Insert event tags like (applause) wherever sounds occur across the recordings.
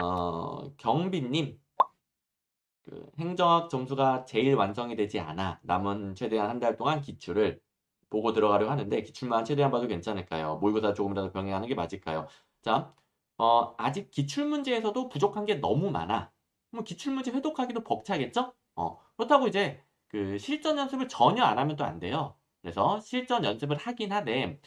어, 경비님. 그 행정학 점수가 제일 완성이 되지 않아 남은 최대한 한 달 동안 기출을 보고 들어가려고 하는데 기출만 최대한 봐도 괜찮을까요? 모의고사 조금이라도 병행하는 게 맞을까요? 자, 어, 아직 기출 문제에서도 부족한 게 너무 많아. 뭐 기출 문제 회독하기도 벅차겠죠? 어, 그렇다고 이제 그 실전 연습을 전혀 안 하면 또 안 돼요. 그래서 실전 연습을 하긴 하되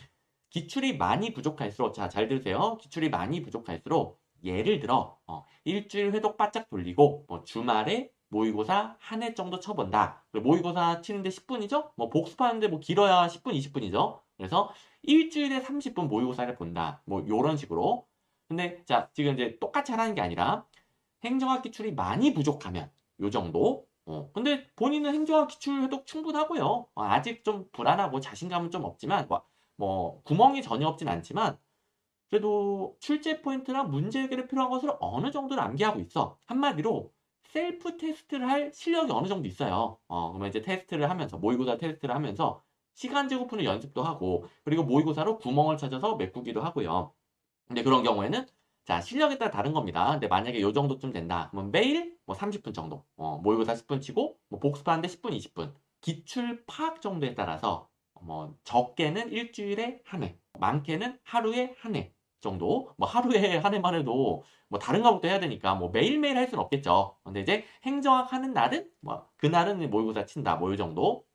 기출이 많이 부족할수록 자, 잘 들으세요. 기출이 많이 부족할수록 예를 들어 어, 일주일 회독 바짝 돌리고 뭐 주말에 모의고사 한해 정도 쳐본다. 모의고사 치는데 10분이죠? 뭐 복습하는데 뭐 길어야 10분, 20분이죠? 그래서 일주일에 30분 모의고사를 본다. 뭐 요런 식으로. 근데 자 지금 이제 똑같이 하라는 게 아니라 행정학 기출이 많이 부족하면 요 정도. 어, 근데 본인은 행정학 기출 회독 충분하고요. 어, 아직 좀 불안하고 자신감은 좀 없지만 뭐, 뭐 구멍이 전혀 없진 않지만 그래도 출제 포인트랑 문제 해결에 필요한 것을 어느 정도는 암기하고 있어. 한마디로 셀프 테스트를 할 실력이 어느 정도 있어요. 어, 그러면 이제 테스트를 하면서, 모의고사 테스트를 하면서 시간 제고 푸는 연습도 하고, 그리고 모의고사로 구멍을 찾아서 메꾸기도 하고요. 근데 그런 경우에는, 자, 실력에 따라 다른 겁니다. 근데 만약에 요 정도쯤 된다. 그러면 매일 뭐 30분 정도, 어, 모의고사 10분 치고, 뭐 복습하는데 10분, 20분. 기출 파악 정도에 따라서, 뭐, 적게는 일주일에 한 회, 많게는 하루에 한 회. 정도 뭐 하루에 (laughs) 한 해만 해도 뭐 다른 과목도 해야 되니까 뭐 매일매일 할 수는 없겠죠. 근데 이제 행정학 하는 날은 뭐 그날은 모의고사 친다 뭐 이 정도.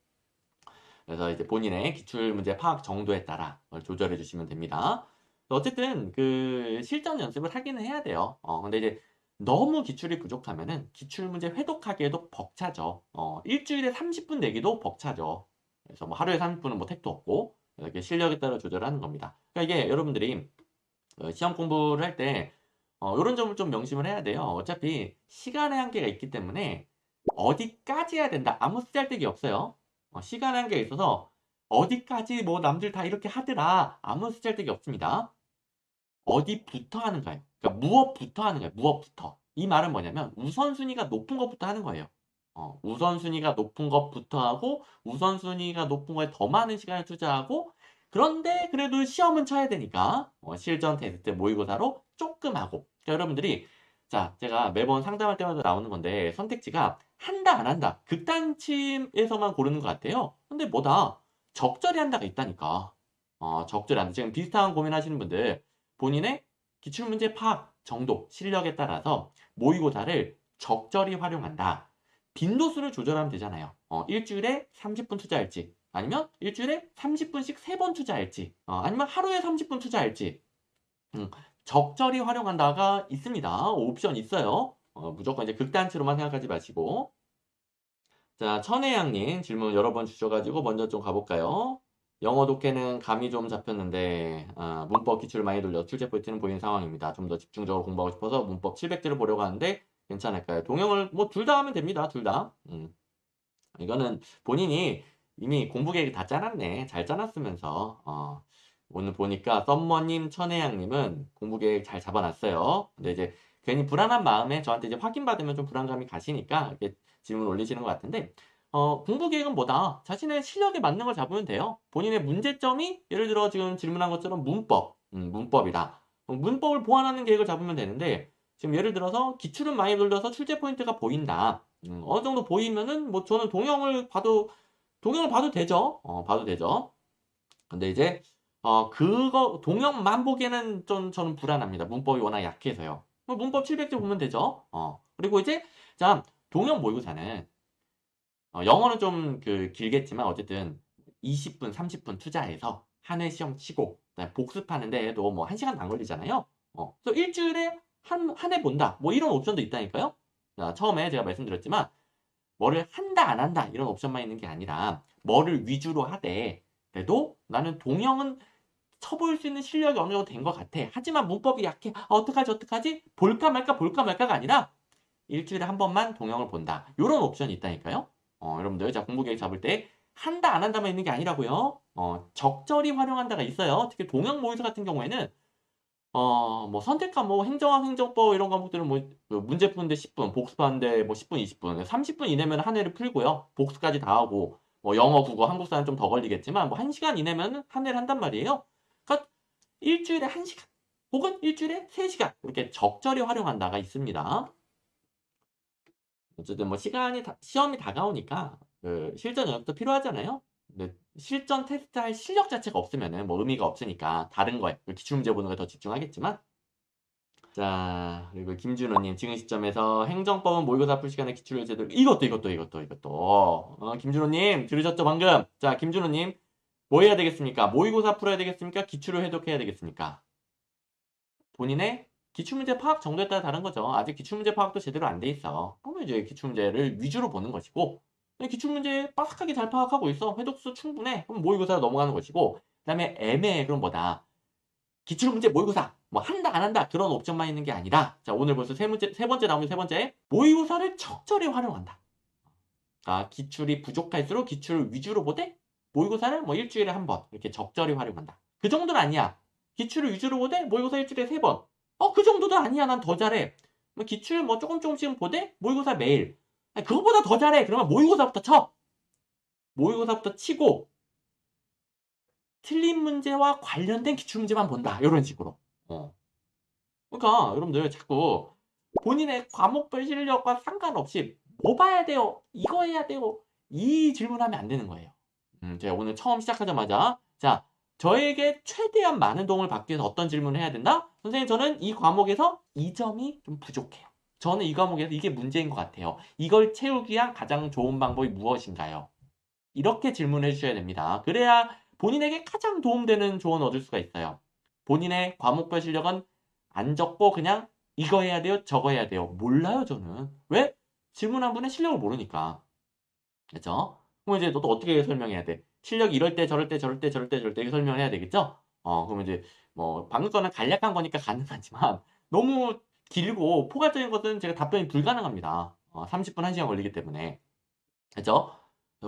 그래서 이제 본인의 기출 문제 파악 정도에 따라 조절해 주시면 됩니다. 어쨌든 그 실전 연습을 하기는 해야 돼요. 어 근데 이제 너무 기출이 부족하면은 기출 문제 회독하기에도 벅차죠. 어 일주일에 30분 내기도 벅차죠. 그래서 뭐 하루에 30분은 뭐 택도 없고 이렇게 실력에 따라 조절하는 겁니다. 그러니까 이게 여러분들이 어, 시험 공부를 할때 어, 이런 점을 좀 명심을 해야 돼요. 어차피 시간의 한계가 있기 때문에 어디까지 해야 된다. 아무 쓰잘데기 없어요. 어, 시간의 한계가 있어서 어디까지 뭐 남들 다 이렇게 하더라. 아무 쓰잘데기 없습니다. 어디부터 하는 가요 그러니까 무엇부터 하는 가요 무엇부터. 이 말은 뭐냐면 우선순위가 높은 것부터 하는 거예요. 어, 우선순위가 높은 것부터 하고 우선순위가 높은 거에 더 많은 시간을 투자하고 그런데 그래도 시험은 쳐야 되니까 어, 실전 테스트 모의고사로 조금 하고. 그러니까 여러분들이 자 제가 매번 상담할 때마다 나오는 건데 선택지가 한다 안 한다. 극단침에서만 고르는 것 같아요. 근데 뭐다? 적절히 한다가 있다니까. 어, 적절히 한다. 지금 비슷한 고민하시는 분들 본인의 기출문제 파악 정도 실력에 따라서 모의고사를 적절히 활용한다. 빈도수를 조절하면 되잖아요. 어, 일주일에 30분 투자할지 아니면 일주일에 30분씩 3번 투자할지 어, 아니면 하루에 30분 투자할지 음, 적절히 활용한다가 있습니다. 옵션 있어요. 어, 무조건 이제 극단치로만 생각하지 마시고 자 천혜양님 질문 여러 번 주셔가지고 먼저 좀 가볼까요? 영어 독해는 감이 좀 잡혔는데 아, 문법 기출을 많이 돌려 출제 포인트는 보이는 상황입니다. 좀 더 집중적으로 공부하고 싶어서 문법 700개를 보려고 하는데 괜찮을까요? 동영을 뭐 둘 다 하면 됩니다. 둘 다. 음. 이거는 본인이 이미 공부 계획 다 짜놨네. 잘 짜놨으면서 어, 오늘 보니까 썸머님, 천혜양님은 공부 계획 잘 잡아놨어요. 근데 이제 괜히 불안한 마음에 저한테 이제 확인받으면 좀 불안감이 가시니까 이렇게 질문 올리시는 것 같은데 어, 공부 계획은 뭐다? 자신의 실력에 맞는 걸 잡으면 돼요. 본인의 문제점이 예를 들어 지금 질문한 것처럼 문법, 음, 문법이다. 문법을 보완하는 계획을 잡으면 되는데 지금 예를 들어서 기출은 많이 돌려서 출제 포인트가 보인다. 음, 어느 정도 보이면은 뭐 저는 동영을 봐도 동영을 봐도 되죠. 어, 봐도 되죠. 근데 이제 어, 그거 동영만 보기에는 좀 저는 불안합니다. 문법이 워낙 약해서요. 뭐 문법 700점 보면 되죠. 어. 그리고 이제 자 동영 모의고사는 어, 영어는 좀 그 길겠지만 어쨌든 20분, 30분 투자해서 한 해 시험 치고 복습하는데 해도 뭐 1시간 안 걸리잖아요. 어. 그래서 일주일에 한 한 해 본다. 뭐 이런 옵션도 있다니까요. 자, 처음에 제가 말씀드렸지만 뭐를 한다 안 한다 이런 옵션만 있는 게 아니라 뭐를 위주로 하되 그래도 나는 동영은 쳐볼 수 있는 실력이 어느 정도 된 것 같아. 하지만 문법이 약해. 아, 어떡하지 어떡하지? 볼까 말까 볼까 말까가 아니라 일주일에 한 번만 동영을 본다. 이런 옵션이 있다니까요. 어, 여러분들 자 공부 계획 잡을 때 한다 안 한다만 있는 게 아니라고요. 어, 적절히 활용한다가 있어요. 특히 동영 모의서 같은 경우에는 어, 뭐 선택과 뭐 행정학, 행정법 이런 과목들은 뭐그 문제 푸는데 10분, 복습 하는데 뭐 10분, 20분, 30분 이내면 한 해를 풀고요. 복습까지 다 하고 뭐 영어, 국어, 한국사는 좀 더 걸리겠지만 뭐 1시간 이내면 한 해를 한단 말이에요. 그러니까 일주일에 1시간 혹은 일주일에 3시간 이렇게 적절히 활용한다가 있습니다. 어쨌든 뭐 시간이 다- 시험이 다가오니까 그 실전 영역도 필요하잖아요. 근데 실전 테스트 할 실력 자체가 없으면은 뭐 의미가 없으니까 다른 거에 그 기출문제 보는 거에 더 집중하겠지만. 자 그리고 김준호님 지금 시점에서 행정법은 모의고사 풀 시간에 기출 제대로 이것도 이것도 이것도 이것도. 어, 김준호님 들으셨죠 방금? 자 김준호님 뭐 해야 되겠습니까? 모의고사 풀어야 되겠습니까? 기출을 해독해야 되겠습니까? 본인의 기출문제 파악 정도에 따라 다른 거죠. 아직 기출문제 파악도 제대로 안 돼 있어. 그러면 이제 기출문제를 위주로 보는 것이고 기출문제 빠삭하게 잘 파악하고 있어 회독수 충분해 그럼 모의고사로 넘어가는 것이고 그 다음에 애매해 그럼 뭐다 기출문제 모의고사 뭐 한다 안 한다 그런 옵션만 있는 게 아니라 자 오늘 벌써 세 번째 세 번째 나오는 세 번째 모의고사를 적절히 활용한다. 아 기출이 부족할수록 기출을 위주로 보되 모의고사를 뭐 일주일에 한 번 이렇게 적절히 활용한다. 그 정도는 아니야. 기출을 위주로 보되 모의고사 일주일에 세 번. 어 그 정도도 아니야 난 더 잘해. 뭐 기출 뭐 조금 조금씩 보되 모의고사 매일. 그거보다 더 잘해. 그러면 모의고사부터 쳐. 모의고사부터 치고 틀린 문제와 관련된 기출문제만 본다. 이런 식으로. 어. 그러니까 여러분들 자꾸 본인의 과목별 실력과 상관없이 뭐 봐야 돼요? 이거 해야 돼요? 이 질문하면 안 되는 거예요. 음, 제가 오늘 처음 시작하자마자 자 저에게 최대한 많은 도움을 받기 위해서 어떤 질문을 해야 된다? 선생님 저는 이 과목에서 이 점이 좀 부족해요. 저는 이 과목에서 이게 문제인 것 같아요. 이걸 채우기 위한 가장 좋은 방법이 무엇인가요? 이렇게 질문해 주셔야 됩니다. 그래야 본인에게 가장 도움되는 조언을 얻을 수가 있어요. 본인의 과목별 실력은 안 적고 그냥 이거 해야 돼요, 저거 해야 돼요. 몰라요, 저는. 왜? 질문한 분의 실력을 모르니까. 그죠? 그럼 이제 너도 어떻게 설명해야 돼? 실력이 이럴 때, 저럴 때, 저럴 때, 저럴 때, 저럴 때, 이렇게 설명을 해야 되겠죠? 어, 그러면 이제, 뭐, 방금 거는 간략한 거니까 가능하지만, 너무 길고 포괄적인 것은 제가 답변이 불가능합니다. 어, 30분, 1시간 걸리기 때문에. 그죠?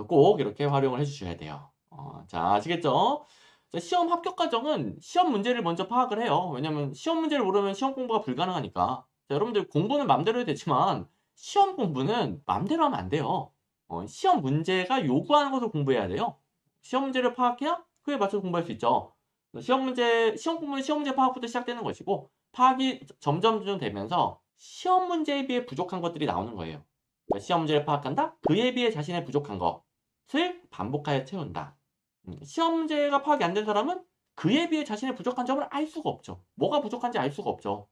꼭 이렇게 활용을 해주셔야 돼요. 어, 자, 아시겠죠? 자, 시험 합격 과정은 시험 문제를 먼저 파악을 해요. 왜냐면 시험 문제를 모르면 시험 공부가 불가능하니까. 자, 여러분들 공부는 맘대로 해도 되지만 시험 공부는 맘대로 하면 안 돼요. 어, 시험 문제가 요구하는 것을 공부해야 돼요. 시험 문제를 파악해야 그에 맞춰서 공부할 수 있죠. 시험 문제, 시험 공부는 시험 문제 파악부터 시작되는 것이고 파악이 점점 좀 되면서 시험 문제에 비해 부족한 것들이 나오는 거예요. 그러니까 시험 문제를 파악한다? 그에 비해 자신의 부족한 것을 반복하여 채운다. 음, 시험 문제가 파악이 안 된 사람은 그에 비해 자신의 부족한 점을 알 수가 없죠. 뭐가 부족한지 알 수가 없죠.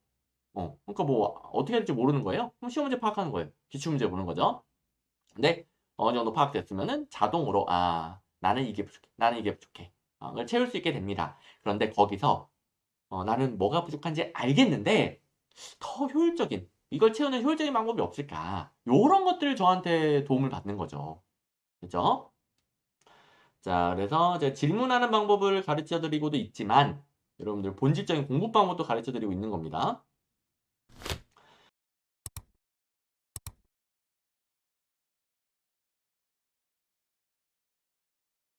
어, 그러니까 뭐 어떻게 해야 될지 모르는 거예요. 그럼 시험 문제 파악하는 거예요. 기출 문제 보는 거죠. 근데 어느 정도 파악됐으면은 자동으로 아 나는 이게 부족해, 나는 이게 부족해. 어, 그걸 채울 수 있게 됩니다. 그런데 거기서 어, 나는 뭐가 부족한지 알겠는데 더 효율적인 이걸 채우는 효율적인 방법이 없을까? 요런 것들을 저한테 도움을 받는 거죠. 그죠? 자, 그래서 제가 질문하는 방법을 가르쳐 드리고도 있지만 여러분들 본질적인 공부 방법도 가르쳐 드리고 있는 겁니다.